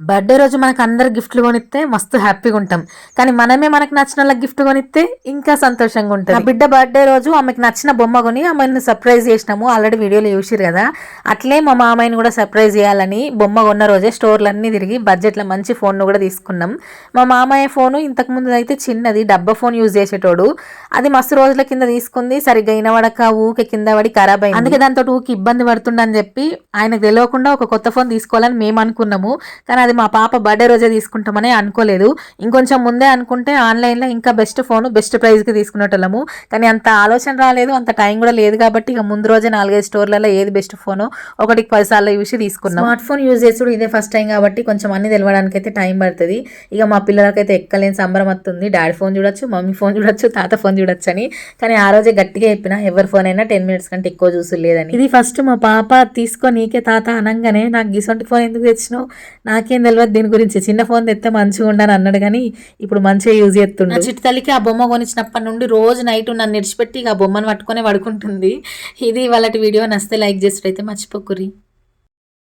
Birthday రోజు మనకు అందరు గిఫ్ట్లు కొనిస్తే మస్తు హ్యాపీగా ఉంటాం. కానీ మనమే మనకు నచ్చిన వాళ్ళకి గిఫ్ట్ కొనిస్తే ఇంకా సంతోషంగా ఉంటుంది. బిడ్డ బర్త్డే రోజు ఆమెకు నచ్చిన బొమ్మ కొని ఆమెను సర్ప్రైజ్ చేసినాము. ఆల్రెడీ వీడియోలో చూసిరు కదా. అట్లే మా మామయ్యని కూడా సర్ప్రైజ్ చేయాలని బొమ్మ కొన్న రోజే స్టోర్లన్నీ తిరిగి బడ్జెట్లో మంచి ఫోన్ కూడా తీసుకున్నాం. మా మామయ్య ఫోను ఇంతకు ముందు అయితే చిన్నది డబ్బా ఫోన్ యూజ్ చేసేటోడు. అది మస్తు రోజుల కింద తీసుకుంది. సరిగ్గా ఇనవడక ఊకే కింద పడి ఖరాబ్ అయింది. అందుకే దాంతో ఊకి ఇబ్బంది పడుతుండని చెప్పి ఆయనకు తెలియకుండా ఒక కొత్త ఫోన్ తీసుకోవాలని మేము అనుకున్నాము. కానీ అది మా పాప బర్త్డే రోజే తీసుకుంటామని అనుకోలేదు. ఇంకొంచెం ముందే అనుకుంటే ఆన్లైన్లో ఇంకా బెస్ట్ ఫోన్ బెస్ట్ ప్రైస్కి తీసుకునేటోళ్ళము. కానీ అంత ఆలోచన రాలేదు అంత టైం కూడా లేదు కాబట్టి ఇక ముందు రోజే నాలుగైదు స్టోర్లలో ఏది బెస్ట్ ఫోనో ఒకటికి పది సార్లు చూసి తీసుకున్నాం. స్మార్ట్ ఫోన్ యూజ్ చేసుడు ఇదే ఫస్ట్ టైం కాబట్టి కొంచెం అన్ని తెలవడానికి అయితే టైం పడుతుంది. ఇక మా పిల్లలకైతే ఎక్కలేని సంబరం వస్తుంది. డాడీ ఫోన్ చూడొచ్చు మమ్మీ ఫోన్ చూడొచ్చు తాత ఫోన్ చూడొచ్చు అని. కానీ ఆ రోజే గట్టిగా చెప్పిన ఎవరి ఫోన్ అయినా టెన్ మినిట్స్ కంటే ఎక్కువ చూసు లేదని. ఇది ఫస్ట్ మా పాప తీసుకో నీకే తాత అనగానే నాకు గిసొంటి ఫోన్ ఎందుకు తెచ్చినావు? నాకేం తెలియదు దీని గురించి. చిన్న ఫోన్ తెస్తే మంచిగా ఉండని అన్నాడు కానీ ఇప్పుడు మంచిగా యూజ్ చేస్తుండే. చిట్టు తల్లికి ఆ బొమ్మ కొనిచ్చినప్పటి నుండి రోజు నైట్ నన్ను నిడిచిపెట్టి ఆ బొమ్మను పట్టుకొని పడుకుంటుంది. ఇది వాళ్ళటి వీడియో. నస్తే లైక్ చేసినట్టయితే మర్చిపోకురి